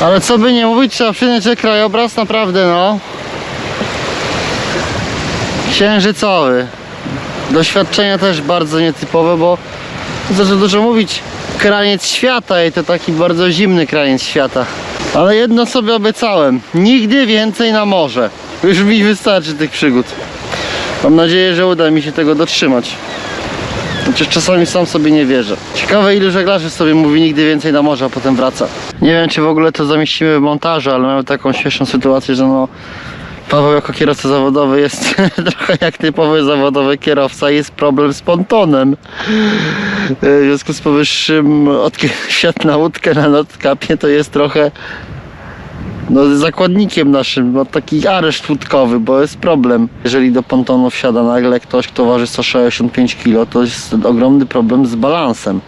Ale co by nie mówić, trzeba przyznać, że krajobraz naprawdę no księżycowy. Doświadczenia też bardzo nietypowe, bo tu dużo mówić, kraniec świata i to taki bardzo zimny kraniec świata. Ale jedno sobie obiecałem, nigdy więcej na morze. Już mi wystarczy tych przygód. Mam nadzieję, że uda mi się tego dotrzymać. Chociaż czasami sam sobie nie wierzę. Ciekawe ilu żeglarzy sobie mówi nigdy więcej na morze, a potem wraca. Nie wiem czy w ogóle to zamieścimy w montażu, ale mamy taką śmieszną sytuację, że no Paweł jako kierowca zawodowy jest trochę jak typowy zawodowy kierowca jest problem z pontonem. W związku z powyższym od świat na łódkę na notkapie to jest trochę no, zakładnikiem naszym, no, taki areszt łódkowy, bo jest problem. Jeżeli do pontonu wsiada nagle ktoś, kto waży 165 kg, to jest ogromny problem z balansem.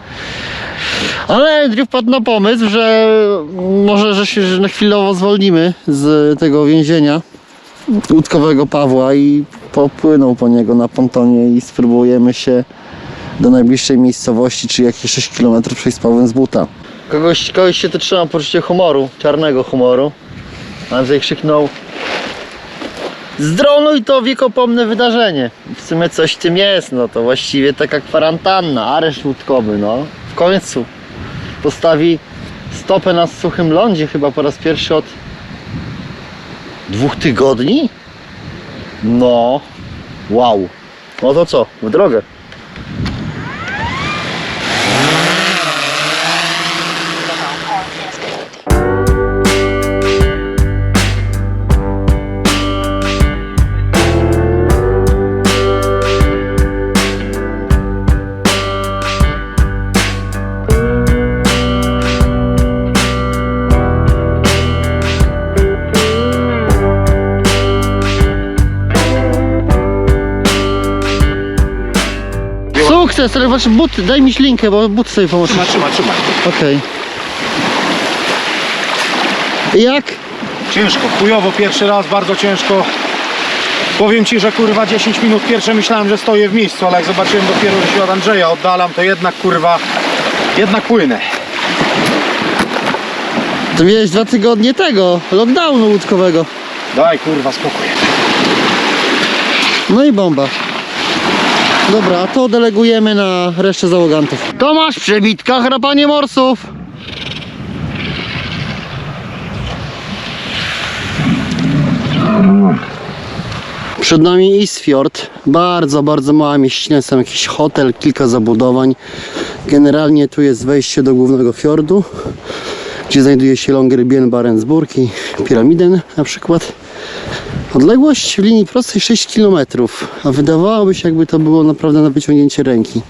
Ale Andrew wpadł na pomysł, że może że się na chwilowo zwolnimy z tego więzienia łódkowego Pawła i popłynął po niego na pontonie i spróbujemy się do najbliższej miejscowości, czy jakieś 6 km przejść z Pawłem z buta. Kogoś, kogoś się to trzyma poczucie humoru, czarnego humoru. Andrzej krzyknął Zdronuj to wiekopomne wydarzenie. W sumie coś w tym jest, no to właściwie taka kwarantanna, areszt łódkowy, no. W końcu postawi stopę na suchym lądzie chyba po raz pierwszy od dwóch tygodni? No, wow. No to co, w drogę. Sukces, ale wasze buty, daj mi ślinkę, bo but sobie pomoże. Trzymaj, trzymaj, trzymaj. Okej. Jak? Ciężko, chujowo pierwszy raz, bardzo ciężko. Powiem ci, że kurwa 10 minut pierwsze myślałem, że stoję w miejscu, ale jak zobaczyłem dopiero, że się od Andrzeja oddalam, to jednak kurwa, jednak płynę. To miałeś dwa tygodnie tego, lockdownu łódkowego. Daj kurwa spokój. No i bomba. Dobra, to delegujemy na resztę załogantów. Tomasz, przebitka, chrapanie morsów. Przed nami Isfjord, bardzo, bardzo mała mieścina, tam jakiś hotel, kilka zabudowań. Generalnie tu jest wejście do głównego fiordu, gdzie znajduje się Longyearbyen, Barentsburg i Piramiden na przykład. Odległość w linii prostej 6 km, a wydawałoby się jakby to było naprawdę na wyciągnięcie ręki.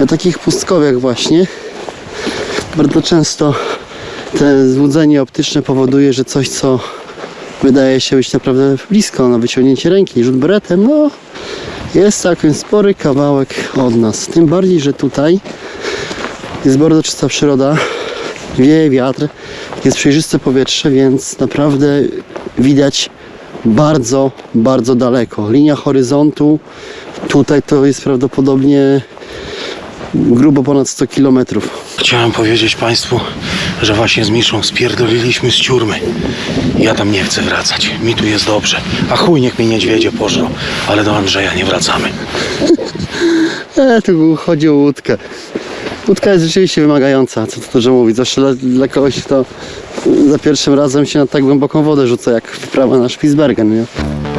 Na takich pustkowiach właśnie bardzo często te złudzenie optyczne powoduje, że coś co wydaje się być naprawdę blisko na wyciągnięcie ręki, rzut beretem, no jest całkiem spory kawałek od nas. Tym bardziej, że tutaj jest bardzo czysta przyroda, wieje wiatr, jest przejrzyste powietrze, więc naprawdę widać bardzo, bardzo daleko. Linia horyzontu tutaj to jest prawdopodobnie grubo ponad 100 km. Chciałem powiedzieć Państwu, że właśnie z Miszą spierdoliliśmy z ciurmy. Ja tam nie chcę wracać. Mi tu jest dobrze. A chuj niech mnie niedźwiedzie pożrą. Ale do Andrzeja nie wracamy. E, tu chodzi o łódkę. Łódka jest rzeczywiście wymagająca, co tu dużo mówić. Zwłaszcza dla, dla kogoś, kto za pierwszym razem się na tak głęboką wodę rzuca, jak wyprawa na Spitsbergen. Nie?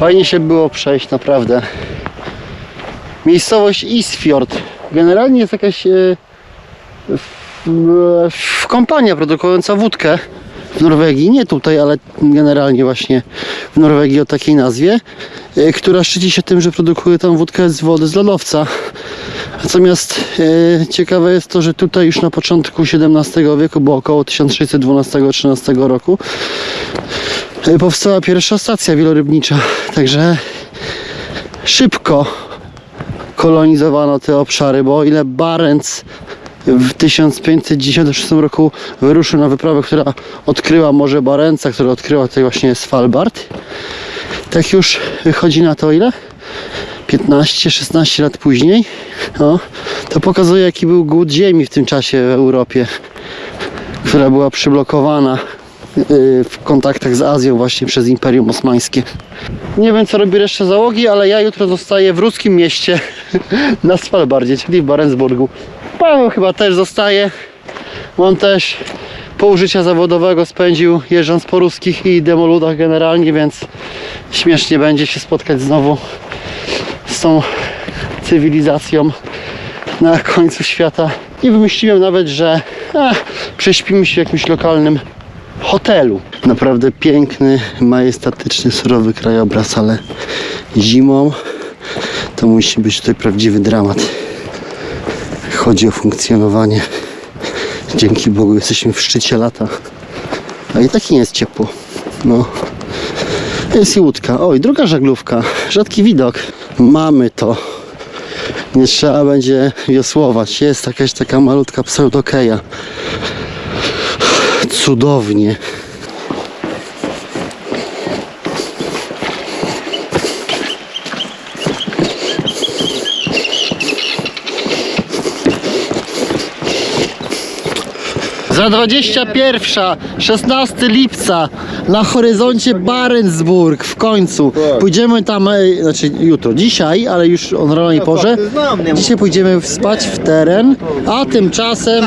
Fajnie się było przejść, naprawdę. Miejscowość Isfjord. Generalnie jest jakaś w, w kompania produkująca wódkę w Norwegii. Nie tutaj, ale generalnie właśnie w Norwegii o takiej nazwie, e, która szczyci się tym, że produkuje tam wódkę z wody z lodowca. Natomiast e, ciekawe jest to, że tutaj już na początku XVII wieku, bo około 1612-13 roku, e, powstała pierwsza stacja wielorybnicza. Także szybko kolonizowano te obszary, bo o ile Barents w 1596 roku wyruszył na wyprawę, która odkryła Morze Barenca, która odkryła tutaj właśnie Svalbard, tak już wychodzi na to ile? 15-16 lat później, no, to pokazuje jaki był głód ziemi w tym czasie w Europie, która była przyblokowana yy, w kontaktach z Azją właśnie przez Imperium Osmańskie. Nie wiem co robi reszta załogi, ale ja jutro zostaję w ruskim mieście na Svalbardzie, czyli w Barentsburgu. Paweł chyba też zostaje. On też pół życia zawodowego spędził jeżdżąc po ruskich i demoludach generalnie, więc śmiesznie będzie się spotkać znowu z tą cywilizacją na końcu świata. I wymyśliłem nawet, że a, prześpimy się w jakimś lokalnym hotelu. Naprawdę piękny, majestatyczny, surowy krajobraz, ale zimą to musi być tutaj prawdziwy dramat. Chodzi o funkcjonowanie. Dzięki Bogu jesteśmy w szczycie lata. A i tak nie jest ciepło. No. Jest i łódka. Oj, druga żaglówka. Rzadki widok. Mamy to. Nie trzeba będzie wiosłować. Jest jakaś taka malutka pseudokeja. Cudownie. Za 21, 16 lipca na horyzoncie Barentsburg w końcu. Pójdziemy tam, e, znaczy jutro, dzisiaj, ale już o normalnej porze. Dzisiaj pójdziemy spać w teren, a tymczasem.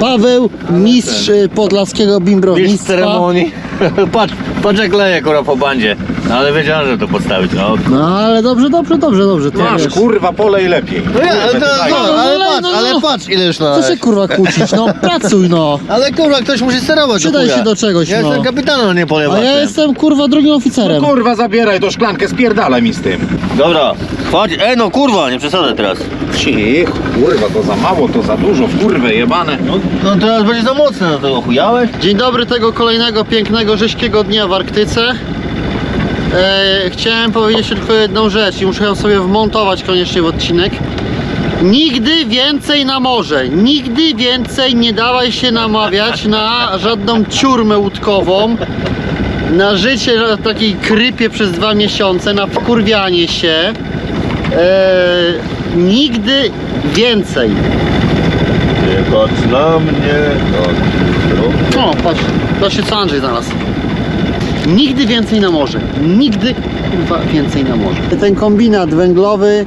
Paweł, mistrz e, podlaskiego bimbrownictwa. ceremonii. patrz, patrz jak leje kurwa po bandzie. Ale wiedziałem, że to postawić. No, No ale dobrze, dobrze, dobrze, dobrze. To Masz wiesz. kurwa polej lepiej. No ja, ale, to, Daj. no, ale No, patrz, no, no. ale patrz ile już Co nalałeś. się kurwa kłócić, no pracuj no. Ale kurwa, ktoś musi sterować Przydaj do chuja. się do czegoś, Ja no. jestem kapitanem, a nie A polewaczem. ja jestem kurwa drugim oficerem. Kurwa zabieraj tą szklankę, spierdalaj mi z tym. Dobra, chodź. Ej no kurwa, nie przesadzaj teraz. Cicho, kurwa, to za mało, to za dużo, w kurwę jebane. No, no teraz będzie za mocne, no to ochujałeś? Dzień dobry tego kolejnego pięknego, rześkiego dnia w Arktyce. E, chciałem powiedzieć tylko jedną rzecz i muszę ją sobie wmontować koniecznie w odcinek. Nigdy więcej na morze, nigdy więcej nie dawaj się namawiać na żadną ciurmę łódkową, na życie na takiej krypie przez dwa miesiące, na wkurwianie się. E, nigdy więcej. Nie patrz na mnie. No, O, patrz, się co Andrzej znalazł. Nigdy więcej na morze. Nigdy więcej na morze. Ten kombinat węglowy,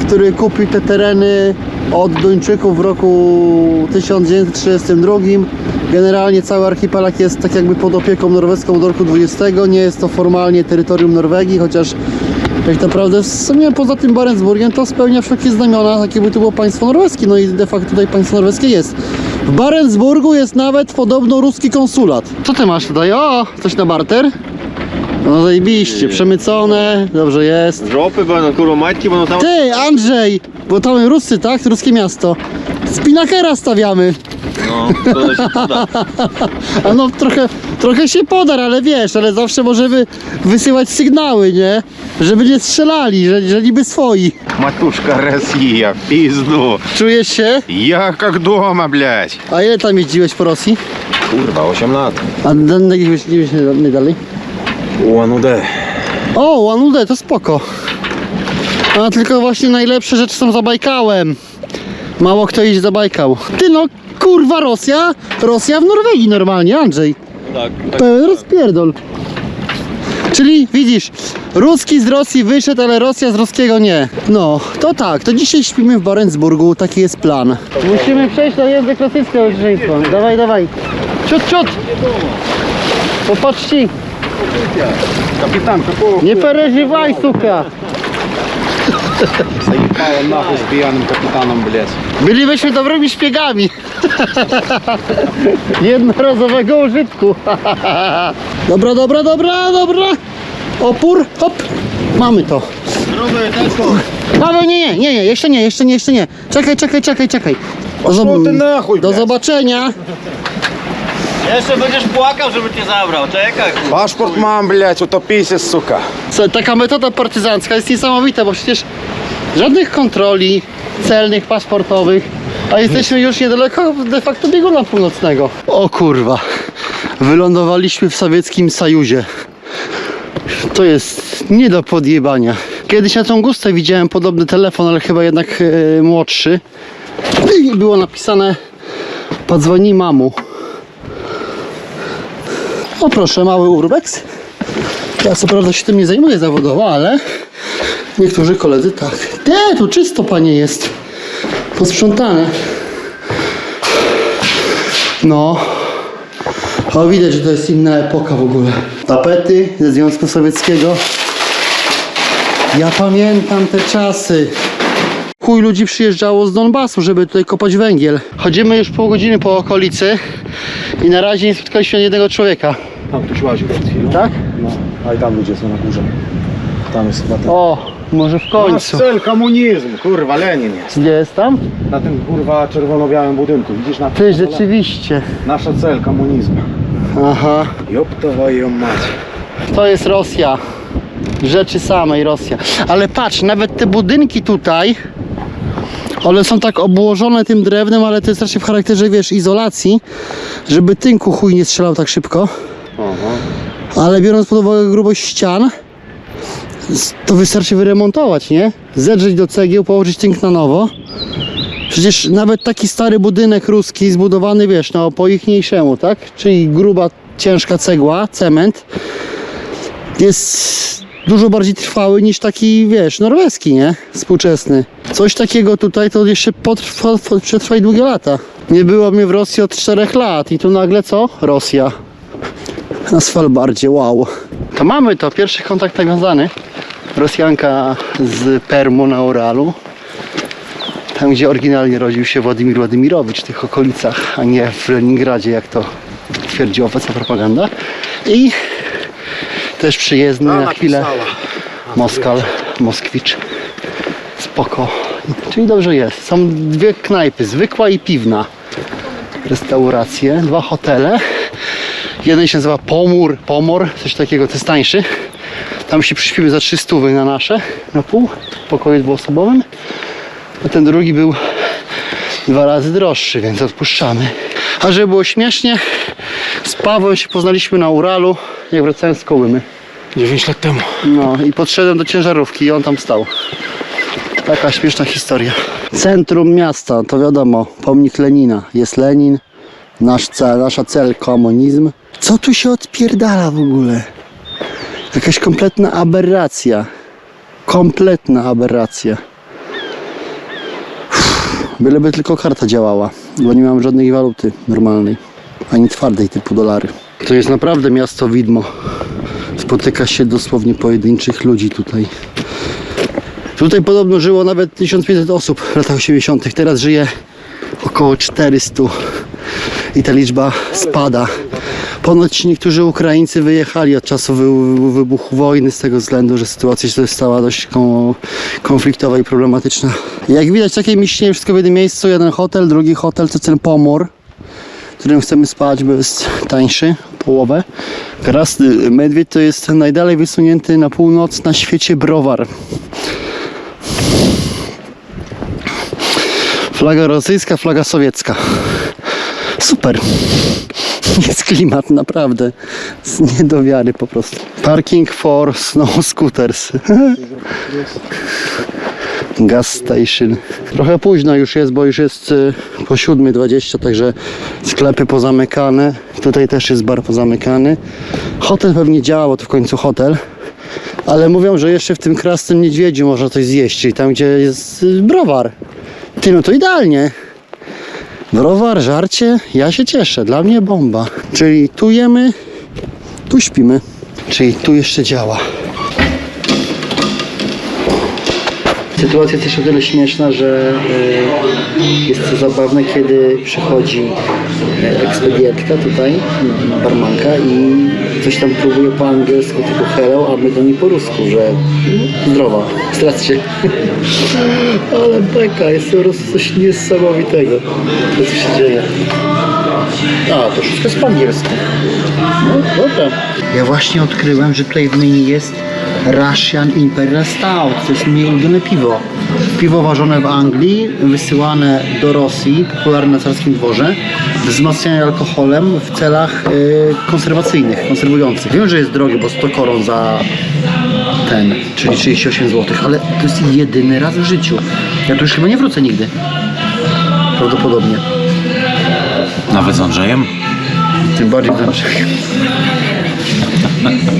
który kupił te tereny od Duńczyków w roku 1932. Generalnie cały archipelag jest tak jakby pod opieką norweską od roku 20. Nie jest to formalnie terytorium Norwegii, chociaż tak naprawdę w sumie poza tym Barentsburgiem to spełnia wszelkie znamiona, tak jakby to było państwo norweskie. No i de facto tutaj państwo norweskie jest. W Barentsburgu jest nawet podobno ruski konsulat. Co ty masz tutaj? O, coś na barter? No zajebiście, przemycone, dobrze jest. Żopy będą, kurwa, majtki będą tam. Ty, Andrzej, bo tam Ruscy, tak? Ruskie miasto. Spinakera stawiamy. No, to się poda. A no trochę, trochę się podar, ale wiesz, ale zawsze możemy wysyłać sygnały, nie? Żeby nie strzelali, że, że niby swoi. Матушка Россия, пизду. Czujesz się? Я как дома, блядь. A ile tam jeździłeś po Rosji? Kurwa, 8 lat. A na na jakich jeździłeś nie dalej? Łanudę. O, Łanudę, to spoko. A tylko właśnie najlepsze rzeczy są za Bajkałem. Mało kto idzie za Bajkał. Ty no, kurwa Rosja? Rosja w Norwegii normalnie, Andrzej. Tak, Pełen rozpierdol. Czyli widzisz, Ruski z Rosji wyszedł, ale Rosja z Ruskiego nie. No, to tak, to dzisiaj śpimy w Barentsburgu, taki jest plan. Musimy przejść na język rosyjski, rodzeństwo. Dawaj, dawaj. Ciut, ciut. Popatrzcie. Kapitan, kapu. Nie переживай, сука! Zajebałem nahoj z bijanym kapitanem, blec. Bylibyśmy dobrymi szpiegami. Jednorazowego użytku. dobra, dobra, dobra, dobra. Opór, hop. Mamy to. Gruby, Tesco. Paweł, nie, nie, nie, nie, jeszcze nie, jeszcze nie, jeszcze nie. Czekaj, czekaj, czekaj, czekaj. Do, chuj, do zobaczenia. Jeszcze będziesz płakał, żeby cię zabrał. Czekaj. Paszport mam, blec, utopijcie, suka. Co, taka metoda partyzancka jest niesamowita, bo przecież żadnych kontroli celnych, paszportowych, a jesteśmy już niedaleko de facto bieguna północnego. O kurwa, wylądowaliśmy w sowieckim Sajuzie. To jest nie do podjebania. Kiedyś na tą gustę widziałem podobny telefon, ale chyba jednak e, młodszy. I było napisane Podzwoni mamu. O proszę, mały urbex. Ja co prawda się tym nie zajmuję zawodowo, ale niektórzy koledzy tak. Te, tu czysto panie jest. Posprzątane. No. O, widać, że to jest inna epoka w ogóle. Tapety ze Związku Sowieckiego. Ja pamiętam te czasy. Chuj ludzi przyjeżdżało z Donbasu, żeby tutaj kopać węgiel. Chodzimy już pół godziny po okolicy i na razie nie spotkaliśmy jednego człowieka. Tam ktoś łaził przed chwilą. Tak? No, a i tam ludzie są na górze. Tam jest chyba ten. O, może w Nasz końcu. cel komunizm, kurwa, Lenin jest. Gdzie jest tam? Na tym kurwa czerwono-białym budynku. Widzisz na Ty, rzeczywiście. Nasza cel komunizm. Aha. Joptowa ją mać. To jest Rosja. Rzeczy samej Rosja. Ale patrz, nawet te budynki tutaj, one są tak obłożone tym drewnem, ale to jest raczej w charakterze, wiesz, izolacji, żeby tynku chuj nie strzelał tak szybko. Ale biorąc pod uwagę grubość ścian, to wystarczy wyremontować, nie? Zedrzeć do cegieł, położyć tynk na nowo. Przecież nawet taki stary budynek ruski, zbudowany, wiesz, no po ichniejszemu, tak? Czyli gruba, ciężka cegła, cement, jest dużo bardziej trwały niż taki, wiesz, norweski, nie? Współczesny. Coś takiego tutaj to jeszcze potrwa, przetrwa i długie lata. Nie było mnie w Rosji od 4 lat i tu nagle co? Rosja. Na Svalbardzie, wow. To mamy to, pierwszy kontakt nawiązany. Rosjanka z Permu na Uralu. Tam, gdzie oryginalnie rodził się Władimir Władimirowicz, w tych okolicach, a nie w Leningradzie, jak to twierdzi obecna propaganda. I też przyjezdny na chwilę Moskal, Moskwicz. Spoko. Czyli dobrze jest. Są dwie knajpy, zwykła i piwna. Restauracje, dwa hotele. Jeden się nazywa Pomór, Pomor, coś takiego, to jest tańszy. Tam się przyśpimy za 300 na nasze, na pół, w pokoju dwuosobowym. A ten drugi był dwa razy droższy, więc odpuszczamy. A żeby było śmiesznie, z Pawłem się poznaliśmy na Uralu, jak wracałem z Kołymy. 9 lat temu. No i podszedłem do ciężarówki i on tam stał. Taka śmieszna historia. Centrum miasta, to wiadomo, pomnik Lenina. Jest Lenin, nasz cel, nasza cel komunizm. Co tu się odpierdala w ogóle? Jakaś kompletna aberracja. Kompletna aberracja. Uff, Byleby tylko karta działała, bo nie mam żadnej waluty normalnej, ani twardej typu dolary. To jest naprawdę miasto widmo. Spotyka się dosłownie pojedynczych ludzi tutaj. Tutaj podobno żyło nawet 1500 osób w latach 80. Teraz żyje około 400 i ta liczba spada. Ponoć niektórzy Ukraińcy wyjechali od czasu wy- wybuchu wojny z tego względu, że sytuacja się stała dość kon- konfliktowa i problematyczna. Jak widać, takie mieścinie wszystko w jednym miejscu. Jeden hotel, drugi hotel, to ten Pomor, którym chcemy spać, bo jest tańszy, połowę. Krasny Medwiedź to jest najdalej wysunięty na północ na świecie browar. Flaga rosyjska, flaga sowiecka. Super. Jest klimat, naprawdę. Z nie do wiary po prostu. Parking for snow scooters. Gas station. Trochę późno już jest, bo już jest y, po 7.20, także sklepy pozamykane. Tutaj też jest bar pozamykany. Hotel pewnie działa, bo to w końcu hotel. Ale mówią, że jeszcze w tym krasnym niedźwiedziu można coś zjeść, czyli tam, gdzie jest y, browar. Ty, no to idealnie. Browar, żarcie, ja się cieszę, dla mnie bomba. Czyli tu jemy, tu śpimy. Czyli tu jeszcze działa. Sytuacja jest o tyle śmieszna, że y, jest to zabawne, kiedy przychodzi y, ekspedientka tutaj, barmanka i coś tam próbuje po angielsku typu hello, a my do niej po rusku, że zdrowa, strac się. Ale beka, jest po prostu coś niesamowitego, to co się dzieje. A, to wszystko jest po angielsku. No dobra. Ja właśnie odkryłem, że tutaj w menu jest Russian Imperial Stout. To jest moje ulubione piwo. Piwo ważone w Anglii, wysyłane do Rosji, popularne na carskim dworze, wzmacniane alkoholem w celach y, konserwacyjnych, konserwujących. Wiem, że jest drogie, bo 100 koron za ten, czyli 38 zł, ale to jest jedyny raz w życiu. Ja tu już chyba nie wrócę nigdy. Prawdopodobnie. Nawet z Andrzejem? Tym bardziej znaczy.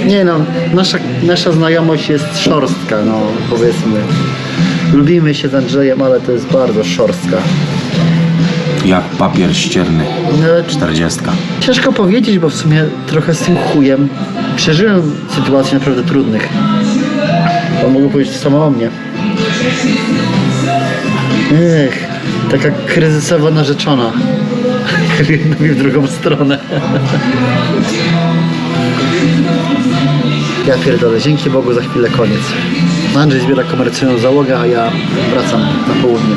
Nie no, nasza, nasza znajomość jest szorstka, no powiedzmy. Lubimy się z Andrzejem, ale to jest bardzo szorstka. Jak papier ścierny. No, Czterdziestka. ciężko powiedzieć, bo w sumie trochę z tym chujem przeżyłem sytuacje naprawdę trudnych. Bo mogę powiedzieć to samo o mnie. Ech, taka kryzysowa narzeczona. W jedną i w drugą stronę. Ja pierdolę, dzięki Bogu za chwilę koniec. Andrzej zbiera komercyjną załogę, a ja wracam na południe.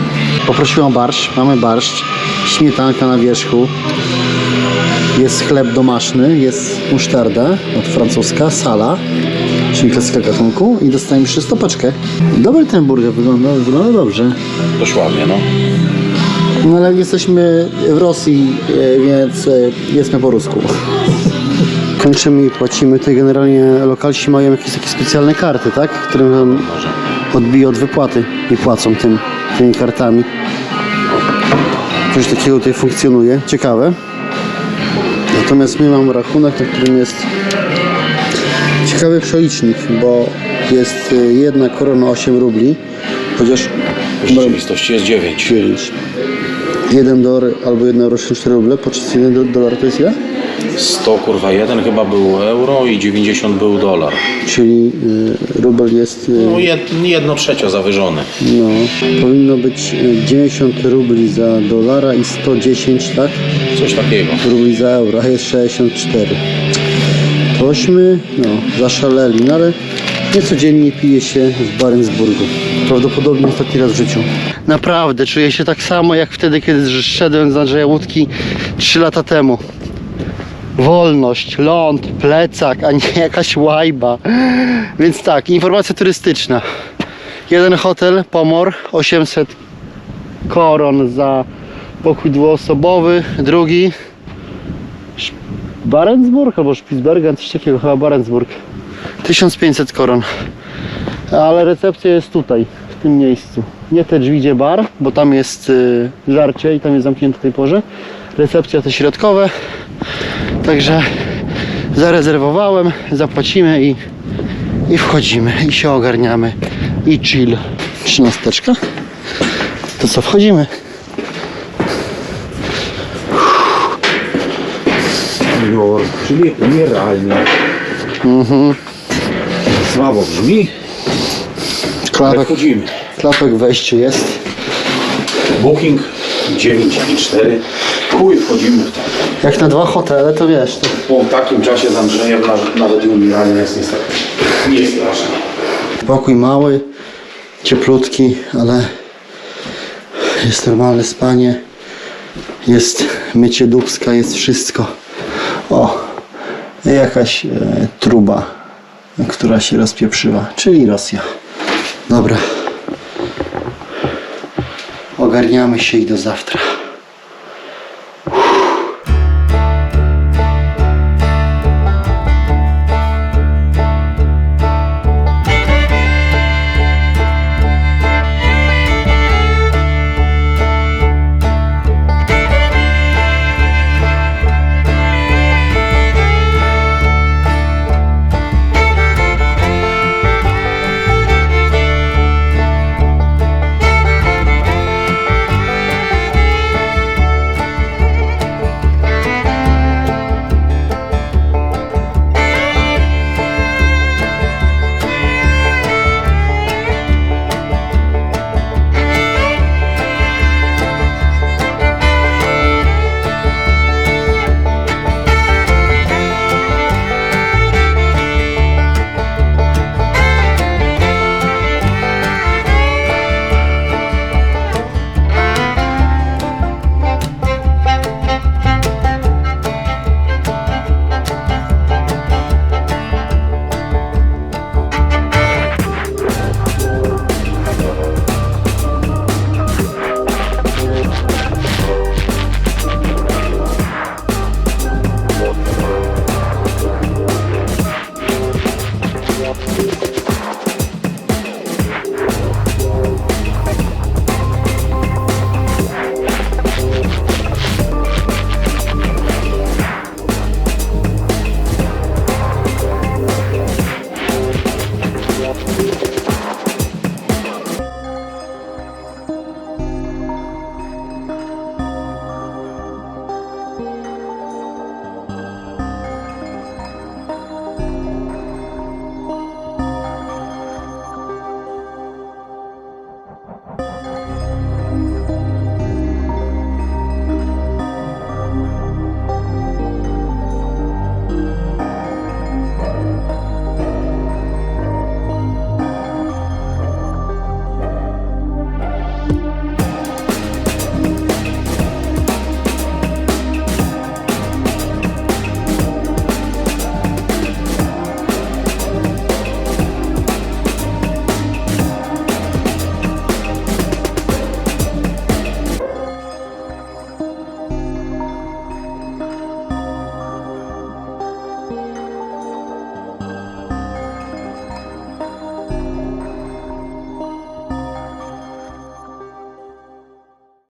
Poprosiłem o barszcz, mamy barszcz, śmietanka na wierzchu, jest chleb domaśny, jest musztarda od francuska, sala, czyli klasyka gatunku i dostałem jeszcze stopeczkę. Dobry ten burger, wygląda, wygląda dobrze. Dość ładnie, no. No ale jesteśmy w Rosji, e, więc e, jedzmy po rusku. Kończymy i płacimy. Tutaj generalnie lokalsi mają jakieś takie specjalne karty, tak? Które nam odbiją od wypłaty i płacą tym, tymi kartami. Coś takiego tutaj funkcjonuje. Ciekawe. Natomiast my mamy rachunek, na którym jest ciekawy przelicznik, bo jest e, jedna korona 8 rubli, chociaż W rzeczywistości jest dziewięć. 9. 1 dolar albo 1 euro 64 ruble, podczas 1 do- dolar to jest ile? 100 kurwa, jeden chyba był euro i 90 był dolar. Czyli y, rubel jest, y, No jed, jedno trzecio zawyżony. no, powinno być y, 90 rubli za dolara i 110, tak? Coś takiego. Rubli za euro, a jest 64. Tośmy, no, zaszaleli, no ale niecodziennie pije się w Barentsburgu. Prawdopodobnie ostatni raz w życiu. Naprawdę, czuję się tak samo jak wtedy, kiedy szedłem z Andrzeja Łódki 3 lata temu. Wolność, ląd, plecak, a nie jakaś łajba. Więc tak, informacja turystyczna. Jeden hotel, Pomor, 800 koron za pokój dwuosobowy. Drugi, Barentsburg albo Spitsbergen, coś takiego, chyba Barentsburg. 1500 koron. Ale recepcja jest tutaj, tym miejscu. Nie te drzwi, gdzie bar, bo tam jest y, żarcie i tam jest zamknięte o tej porze. Recepcja te środkowe. Także zarezerwowałem, zapłacimy i, i wchodzimy i się ogarniamy i chill. Trzynasteczka. To co, wchodzimy? No, czyli nierealnie. Słabo brzmi, Klapek, wchodzimy. klapek wejście jest. Booking 9 i 4. Chuj, wchodzimy w to. Jak na dwa hotele, to wiesz, to Po takim czasie z Andrzejem nawet, nawet i umieranie jest niestety nie straszne. pokój mały, cieplutki, ale jest normalne spanie, jest mycie dubska, jest wszystko. O, jakaś e, truba, która się rozpieprzyła, czyli Rosja. Dobra. Ogarniamy się i do zawtra.